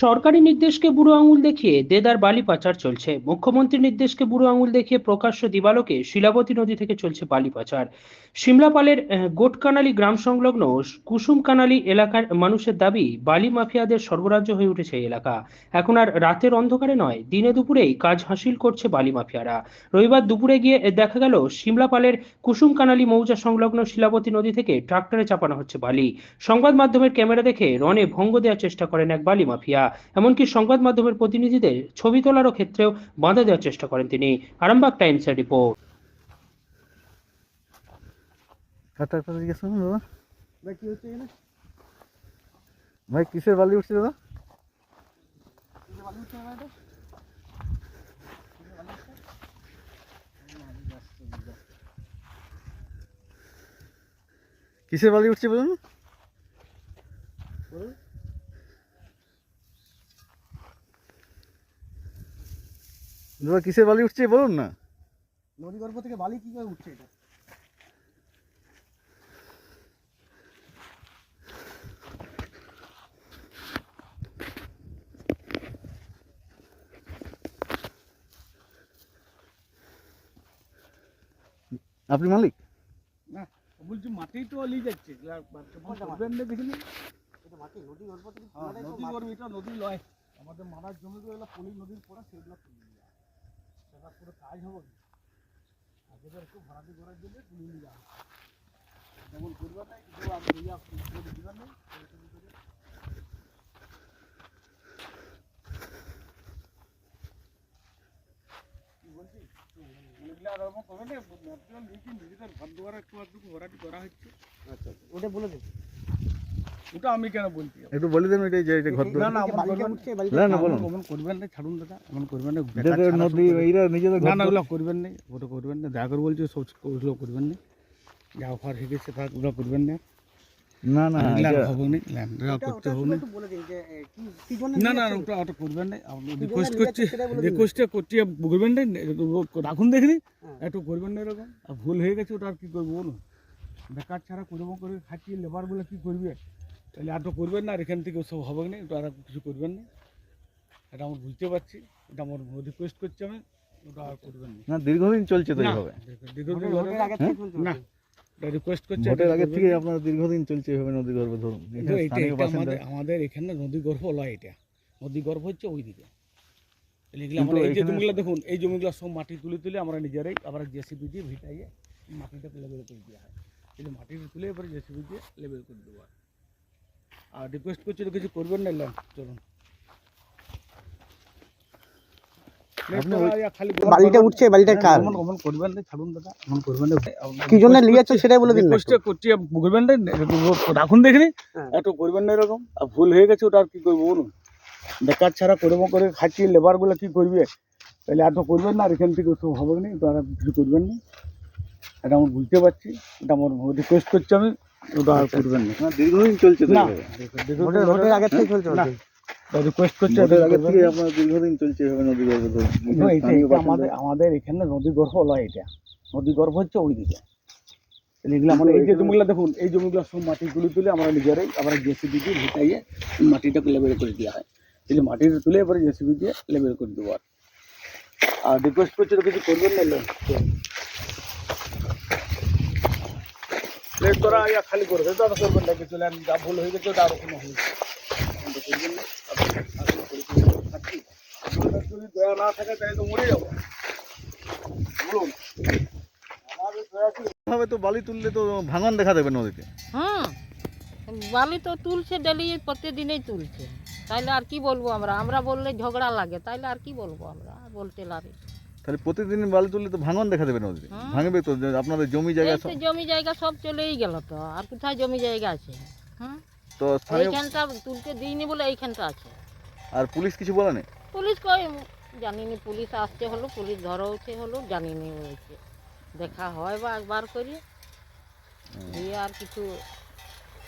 সরকারি নির্দেশকে বুড়ো আঙুল দেখিয়ে দেদার বালি পাচার চলছে। মুখ্যমন্ত্রীর নির্দেশকে বুড়ো আঙুল দেখিয়ে প্রকাশ্য দিবালোকে শিলাবতী নদী থেকে চলছে বালি পাচার। সিমলাপালের গোটকানালি গ্রাম সংলগ্ন কুসুমকানালি এলাকার মানুষের দাবি, বালি মাফিয়াদের সর্বরাজ্য হয়ে উঠেছে এলাকা। এখন আর রাতের অন্ধকারে নয়, দিনে দুপুরেই কাজ হাসিল করছে বালি মাফিয়ারা। রবিবার দুপুরে গিয়ে দেখা গেল সিমলাপালের কুসুমকানালি মৌজা সংলগ্ন শিলাবতী নদী থেকে ট্রাক্টরে চাপানো হচ্ছে বালি। সংবাদ মাধ্যমের ক্যামেরা দেখে রনে ভঙ্গ দেওয়ার চেষ্টা করেন এক বালি মাফিয়া। এমনকি সংবাদ মাধ্যমের প্রতিনিধিদের ছবি তোলারও ক্ষেত্রেও বাধা দেওয়ার চেষ্টা করেন তিনি। আরামবাগ টাইমসের রিপোর্ট। ভাই কি হচ্ছে এখানে? ভাই কিসের বালি উঠছে দাদা? কিসের বালি উঠছে বলুন। দাদা কিসের বালি উঠছে বলুন না। নদীগর্ভ থেকে বালি কি করে উঠছে এটা? আপনি মালিক? না বলছি মাটি তো লিয়ে যাচ্ছে। করবেন না দেখিনি মাটি? নদী গর্ভ থেকে হ্যাঁ, নদী নদী লয়। আমাদের মারার জমিগুলো পলি নদীর পড়া সেগুলো সেটা পুরো কাজ হবে না আগে একটু ভাড়াটি করার জন্য তুলে নিয়ে যাওয়া যেমন করবে না কিন্তু আমি ইয়া করে দিবেন আচ্ছা আচ্ছা। ওটা বলে দিন ওটা আমি কেন বলছি একটু বলে দেন এটা যে এটা ঘর না না না। না বলুন। এমন করবেন না ছাড়ুন দাদা এমন করবেন না নদী। এইরা নিজেদের না না ওগুলো করবেন না ওটা করবেন না দয়া করে বলছি সব ওগুলো করবেন না। যা অফার হয়ে গেছে তা ওগুলো করবেন না। না না এগুলা হবে না ল্যান্ড ওটা- করতে ওটা হবে না। একটু বলে দিন যে কি কি জন্য না না ওটা ওটা করবেন না আপনি রিকোয়েস্ট করছি যাচ্ছে সেটা বলে দিন। রিকোয়েস্টে করছি করবেন না রাখুন দেখিনি হ্যাঁ। একটু করবেন না এরকম আর ভুল হয়ে গেছে ওটা আর কি করব বলুন? বেকার ছাড়া করব করে খাচ্ছি লেবারগুলো কি করবে? তাহলে আর তো করবেন না আর এখান থেকে সব হবে না ওটা আর কিছু করবেন না। এটা আমার বুঝতে পারছি এটা আমার রিকোয়েস্ট করছি আমি ওটা আর করবেন না। না দীর্ঘদিন চলছে তো এইভাবে? দীর্ঘদিন চলছে না ওটা। রিকোয়েস্ট করছি ভোটের আগে থেকে না। দীর্ঘদিন চলছে এইভাবে নদী গর্ভে ধরুন। এটা এটা আমাদের আমাদের এখানে নদী গর্ভ লয় এটা। নদী গর্ভ হচ্ছে ওইদিকে। এগুলো আমরা এই যে জমিগুলো দেখুন এই জমিগুলো সব মাটি তুলে তুলে আমরা নিজেরাই আবার জেসিবি দিয়ে ভিটাইয়ে মাটিটা লেবেল করে দেওয়া হয়। মাটিটা তুলে এবার জেসিবি দিয়ে লেবেল করে দেওয়া হয়। আর রিকোয়েস্ট করছি কিছু করবেন না চলুন। বালিটা উঠছে বালিটা কার? এমন এমন করবেন না ছাড়ুন দাদা করবেন না। কি জন্য সেটাই বলে দিন। করছি করবেন না রাখুন দেখিনি। হ্যাঁ। একটু করবেন না এরকম আর ভুল হয়ে গেছে ওটা আর কি করব বলুন? বেকার ছাড়া করব করে খাচ্ছি লেবারগুলো কি করবে? তাহলে আর তো করবেন না আর এখান থেকে সব হবে না তো আর কিছু করবেন না। এটা আমার বুঝতে পারছি এটা আমার রিকোয়েস্ট করছি আমি। ওটা আর করবেন না। না দীর্ঘদিন চলছে তো ভোটের ভোটের আগে থেকে চলছে। না। রিকোয়েস্ট করছি আগে থেকে আপনার দীর্ঘদিন চলছে এইভাবে নদী গর্ভে ধরুন কিন্তু এখানে এটা স্থানীয় এটা বাসিন্দা- আমাদের আমাদের এখানে নদী গর্ভ লয় এটা। নদী গর্ভ হচ্ছে ওই দিকে। এগুলো মানে এই যে জমিগুলো দেখুন এই জমিগুলো সব মাটি তুলে তুলে আমরা নিজেরাই আমরা জেসিবি দিয়ে ভিটাইয়ে মাটিটাকে লেবেল করে দেওয়া হয়। তাহলে মাটিটা তুলে এবারে জেসিবি দিয়ে লেবেল করে দেবো আর আর রিকোয়েস্ট করছি তো কিছু করবেন না ইয়া খালি করে দে দাদা করবেন না কিছু যা ভুল হয়ে গেছে ওটা আরও কোনো যদি দয়া না থাকে তাহলে তো মরে যাব। বলুন। তো বালি তুললে তো ভাঙন দেখা দেবে নদীতে। হুম বালি তো তুলছে ডেলি প্রতিদিনই তুলছে। তাইলে আর কি বলব আমরা? আমরা বললে ঝগড়া লাগে তাইলে আর কি বলব আমরা? বলতে লাগে তাহলে প্রতিদিন বালি তুললে তো ভাঙন দেখা দেবে নদীতে। ভাঙবে তো আপনাদের জমি জায়গা তো জমি জায়গা সব চলেই গেল তো আর কোথায় জমি জায়গা আছে? হুম তো এইখানটা তুলতে দিইনি বলে এইখানটা আছে। আর পুলিশ কিছু বলে না পুলিশ কই জানিনি পুলিশ আসছে হলো পুলিশ ধরো ধরছে হলো জানিনি হয়েছে। দেখা হয় বা একবার করি। দিয়ে আর কিছু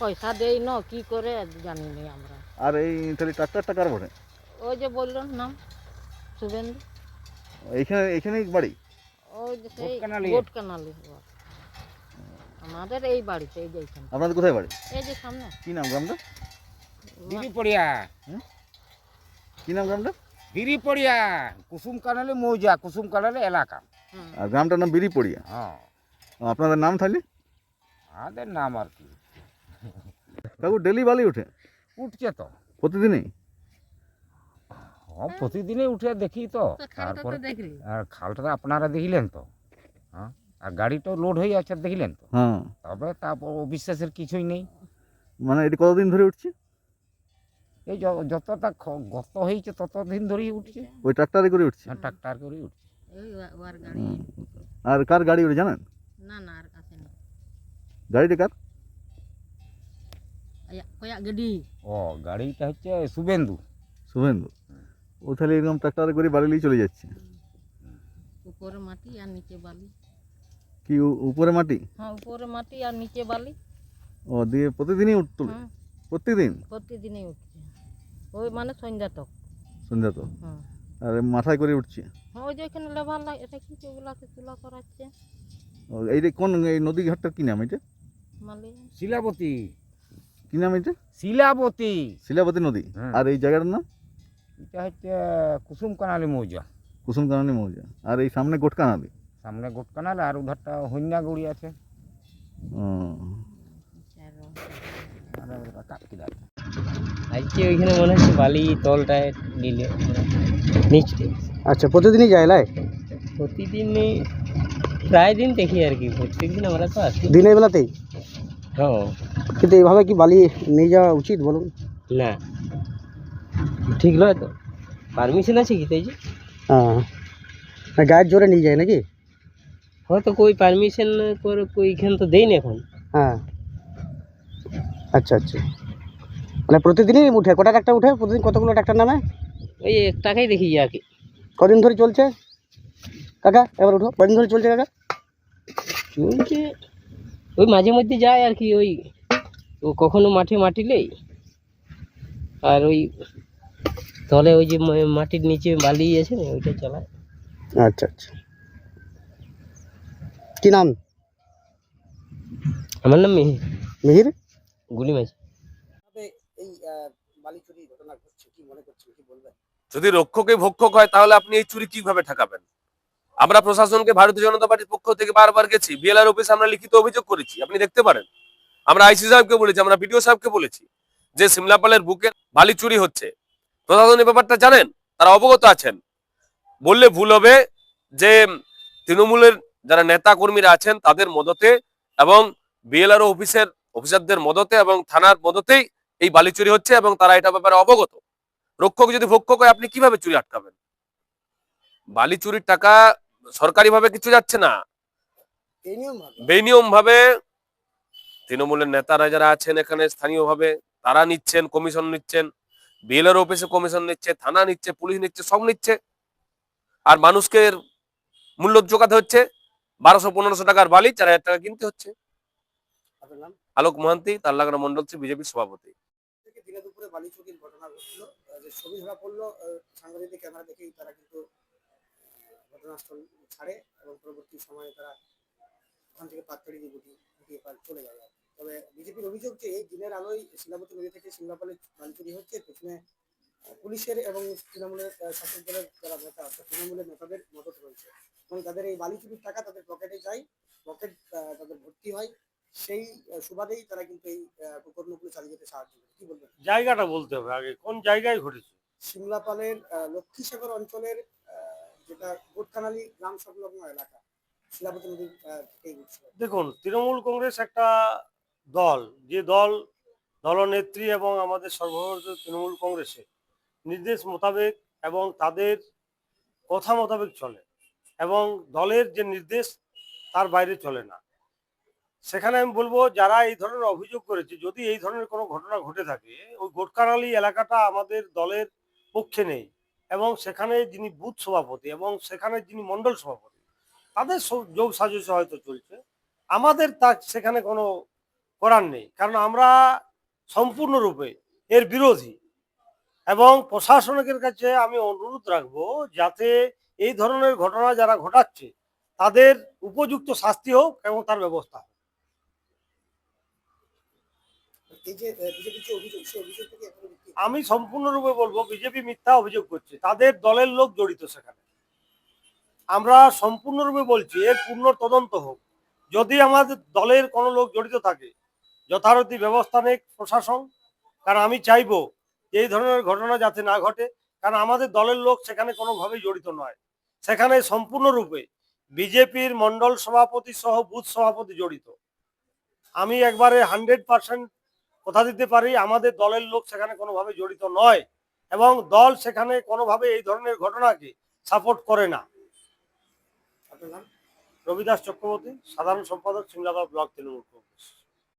পয়সা দেই না কি করে জানিনি আমরা। আর এই তাহলে ট্রাক্টরটা কার বটে? ওই যে বললেন নাম শুভেন্দু। এইখানে এখানেই বাড়ি? ওই যে সেই। আমাদের এই বাড়িতে এই যে এইখানে। আপনাদের কোথায় বাড়ি? এই যে সামনে। কি নাম গ্রামটা? দিদিপড়িয়া কি নাম গ্রামটা? বিরিপড়িয়া কুসুম কানালে মৌজা কুসুম কানালে এলাকা। হুম। আর গ্রামটার নাম বিরিপড়িয়া? হ্যাঁ। আপনাদের নাম তাহলে আমাদের নাম আর কি। কাকু ডেলি বালি ওঠে? উঠছে তো। প্রতিদিনই? হ্যাঁ প্রতিদিনই উঠে দেখি তো তারপর আর খালটা তো আপনারা দেখিলেন তো হ্যাঁ আর গাড়িটাও লোড হয়ে আছে দেখিলেন তো হ্যাঁ তবে তারপর অবিশ্বাসের কিছুই নেই মানে এটি কতদিন ধরে উঠছে এই যতটা গত হয়েছে ততদিন ধরেই উঠছে ওই ট্রাক্টারে করে উঠছে হ্যাঁ, ট্রাক্টার করে উঠছে। আর কার গাড়ি ওটা জানেন না না আর কাছে না গাড়িটা কার গাড়ি ও গাড়িটা হচ্ছে শুভেন্দু শুভেন্দু ও তাহলে এরকম ট্রাক্টারে করে বাড়ি নিয়ে চলে যাচ্ছে। উপরে মাটি আর নিচে বালি। কি উপরে মাটি? হ্যাঁ উপরে মাটি আর নিচে বালি। ও দিয়ে প্রতিদিনই উঠ তুলে হুম প্রতিদিন? প্রতিদিনই উঠছে। ওই মানে সন্ধ্যা তক। সন্ধ্যা তো আর মাথায় করে উঠছে? হ্যাঁ ওই যে এখানে লেবার লাগে রেখেছে ওগুলাকে তুলা করাচ্ছে? ও, এইটা কোন এই নদী ঘাটটার কি নাম এটা? শিলাবতী। কি নাম এটা? শিলাবতী। শিলাবতী নদী। আর এই জায়গাটার নাম? এটা হচ্ছে কুসুম কানালি মৌজা। কুসুম কানানি মৌজা। আর এই সামনে গোটকা নদী সামনে গোট কানাল আর উধারটা হইনাগুড়ি আছে। ও, আর ওটা আজকে ওইখানে মনে হচ্ছে বালি তলটায় নিলে নিচে আচ্ছা প্রতিদিনই যায় লাই? প্রতিদিনই প্রায় দিন দেখি আর কি প্রত্যেক দিন আমরা তো আসি। দিনের বেলাতেই? হ্যাঁ। কিন্তু এইভাবে কি বালি নিয়ে যাওয়া উচিত বলুন? না। ঠিক নয় তো পারমিশন আছে কি তাই যে হ্যাঁ না, গায়ের জোরে নিয়ে যায় নাকি হয়তো কই পারমিশন করে কইখান তো দেই না এখন হ্যাঁ আচ্ছা আচ্ছা মানে প্রতিদিনই উঠে কটা ট্রাক্টর উঠে প্রতিদিন কতগুলো ট্রাক্টর নামে ওই এক টাকাই দেখি আর কি কদিন ধরে চলছে কাকা এবার উঠো কদিন ধরে চলছে কাকা চলছে ওই মাঝে মধ্যে যায় আর কি ওই ও কখনো মাঠে মাটিলেই আর ওই তলে ওই যে মাটির নিচে বালি আছে না ওইটা চালায়। আচ্ছা আচ্ছা। কি নাম? আমার নাম মিহির। মিহির? গুলি মাঝি এই বালি চুরি ঘটনা ঘটছে কি মনে করছেন কি বলবেন? যদি রক্ষকে ভক্ষক হয় তাহলে আপনি এই চুরি কীভাবে ঠেকাবেন? আমরা প্রশাসনকে ভারতীয় জনতা পার্টির পক্ষ থেকে বারবার গেছি বিএলআর অফিসে আমরা লিখিত অভিযোগ করেছি আপনি দেখতে পারেন। আমরা আইসি সাহেবকে বলেছি আমরা বিডিও সাহেবকে বলেছি যে সিমলাপালের বুকে বালি চুরি হচ্ছে। প্রশাসন ব্যাপারটা জানেন, তারা অবগত আছেন। বললে ভুল হবে যে তৃণমূলের যারা নেতা কর্মীরা আছেন, তাদের মদতে এবং বিএলআর অফিসের অফিসারদের মদতে এবং থানার মদতেই এই বালি চুরি হচ্ছে এবং তারা এটা ব্যাপারে অবগত। রক্ষক যদি ভক্ষক হয় আপনি কীভাবে চুরি আটকাবেন? বালি চুরির টাকা সরকারি ভাবে কিছু যাচ্ছে না। বেনিয়ম ভাবে তৃণমূলের নেতারা যারা আছেন এখানে স্থানীয় ভাবে তারা নিচ্ছেন, কমিশন নিচ্ছেন। বিএলআর অফিসে কমিশন নিচ্ছে থানা নিচ্ছে পুলিশ নিচ্ছে সব নিচ্ছে। আর মানুষকে মূল্য জোগাতে হচ্ছে। বারোশো পনেরোশো টাকার বালি চার হাজার টাকা কিনতে হচ্ছে। আলোক মহান্তি তার লাগানো মন্ডল বিজেপির সভাপতি। থেকে দিনে দুপুরে বালি ঘটনা ঘটছিল যে ছবি ধরা পড়ল সাংবাদিকদের ক্যামেরা দেখেই তারা কিন্তু ঘটনাস্থল ছাড়ে এবং পরবর্তী সময়ে তারা ওখান থেকে পাতড়ি দিয়ে গুটি গুটিয়ে চলে যায় তবে অভিযোগ যে এই দিনের আলোয় শিলাবতী নদী থেকে সিমলাপালে বালি চুরি হচ্ছে। পেছনে পুলিশের এবং তৃণমূলের শাসক দলের যারা নেতা অর্থাৎ তৃণমূলের নেতাদের মদত রয়েছে। এবং তাদের এই বালি চুরির টাকা তাদের পকেটে যায় পকেট তাদের ভর্তি হয়। সেই সুবাদেই তারা কিন্তু এই কুকর্মগুলো চালিয়ে যেতে সাহায্য করে। কি বলবেন? জায়গাটা বলতে হবে আগে কোন জায়গায় ঘটেছে? সিমলাপালের আহ, লক্ষ্মীসাগর অঞ্চলের যেটা গোটকানালি গ্রাম সংলগ্ন এলাকা শিলাবতী নদীর দেখুন তৃণমূল কংগ্রেস একটা দল, যে দল, দলনেত্রী এবং আমাদের সর্বভারতীয় তৃণমূল কংগ্রেসের নির্দেশ মোতাবেক এবং তাদের কথা মোতাবেক চলে এবং দলের যে নির্দেশ তার বাইরে চলে না। সেখানে আমি বলব, যারা এই ধরনের অভিযোগ করেছে, যদি এই ধরনের কোনো ঘটনা ঘটে থাকে, ওই গোটকানালি এলাকাটা আমাদের দলের পক্ষে নেই এবং সেখানে যিনি বুথ সভাপতি এবং সেখানে যিনি মণ্ডল সভাপতি, তাদের যোগ সাজসে হয়তো চলছে। আমাদের তা সেখানে কোনো করার নেই। কারণ আমরা সম্পূর্ণরূপে এর বিরোধী। এবং প্রশাসনের কাছে আমি অনুরোধ রাখব যাতে এই ধরনের ঘটনা যারা ঘটাচ্ছে তাদের উপযুক্ত শাস্তি হোক এবং তার ব্যবস্থা হোক। আমি সম্পূর্ণরূপে বলব বিজেপি মিথ্যা অভিযোগ করছে। তাদের দলের লোক জড়িত সেখানে। আমরা সম্পূর্ণরূপে বলছি এর পূর্ণ তদন্ত হোক। যদি আমাদের দলের কোনো লোক জড়িত থাকে যথারীতি ব্যবস্থা নেক প্রশাসন। কারণ আমি চাইব এই ধরনের ঘটনা যাতে না ঘটে, কারণ আমাদের দলের লোক সেখানে কোনোভাবেই জড়িত নয়। সেখানে সম্পূর্ণরূপে বিজেপির মন্ডল সভাপতি সহ বুথ সভাপতি জড়িত। আমি একবারে হান্ড্রেড পার্সেন্ট কথা দিতে পারি, আমাদের দলের লোক সেখানে কোনোভাবে জড়িত নয় এবং দল সেখানে কোনোভাবে এই ধরনের ঘটনাকে সাপোর্ট করে না। রবিদাস চক্রবর্তী, সাধারণ সম্পাদক সিমলাবাদ ব্লক তৃণমূল কংগ্রেস।